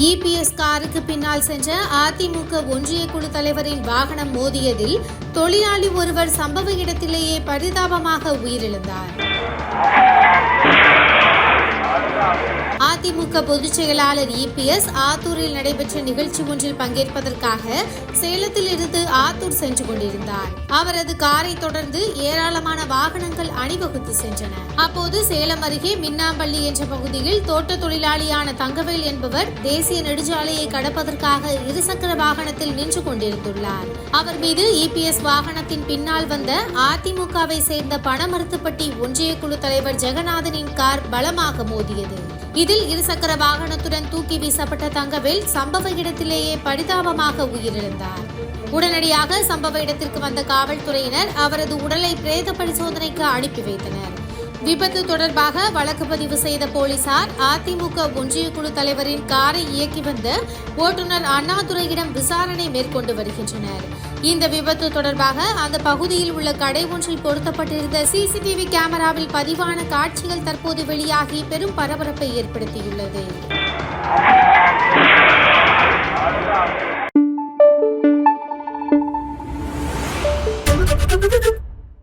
EPS காருக்கு பின்னால் சென்ற அதிமுக ஒன்றிய குழு தலைவரின் வாகனம் மோதியதில் தொழிலாளி ஒருவர் சம்பவ இடத்திலேயே பரிதாபமாக உயிரிழந்தார். அதிமுக பொதுச் செயலாளர் இபிஎஸ் ஆத்தூரில் நடைபெற்ற நிகழ்ச்சி ஒன்றில் பங்கேற்பதற்காக சேலத்தில் இருந்து ஆத்தூர் சென்று கொண்டிருந்தார். அவரது காரை தொடர்ந்து ஏராளமான வாகனங்கள் அணிவகுத்து சென்றன. அப்போது சேலம் அருகே மின்னாம்பள்ளி என்ற பகுதியில் தோட்ட தொழிலாளியான தங்கவேல் என்பவர் தேசிய நெடுஞ்சாலையை கடப்பதற்காக இருசக்கர வாகனத்தில் நின்று கொண்டிருந்துள்ளார். அவர் மீது இபிஎஸ் வாகனத்தின் பின்னால் வந்த அதிமுகவை சேர்ந்த பணமருத்துப்பட்டி ஒன்றிய குழு தலைவர் ஜெகநாதனின் கார் பலமாக மோதியது. இதில் இருசக்கர வாகனத்துடன் தூக்கி வீசப்பட்ட தங்கவேல் சம்பவ இடத்திலேயே பரிதாபமாக உயிரிழந்தார். உடனடியாக சம்பவ இடத்திற்கு வந்த காவல்துறையினர் அவரது உடலை பிரேத பரிசோதனைக்கு அனுப்பி வைத்தனர். விபத்து தொடர்பாக வழக்கு பதிவு செய்த போலீசார் அதிமுக ஒன்றிய குழு தலைவரின் காரை இயக்கி வந்த ஓட்டுநர் அண்ணாதுரையிடம் விசாரணை மேற்கொண்டு வருகின்றனர். இந்த விபத்து தொடர்பாக அந்த பகுதியில் உள்ள கடை ஒன்றில் பொருத்தப்பட்டிருந்த சிசிடிவி கேமராவில் பதிவான காட்சிகள் தற்போது வெளியாகி பெரும் பரபரப்பை ஏற்படுத்தியுள்ளது.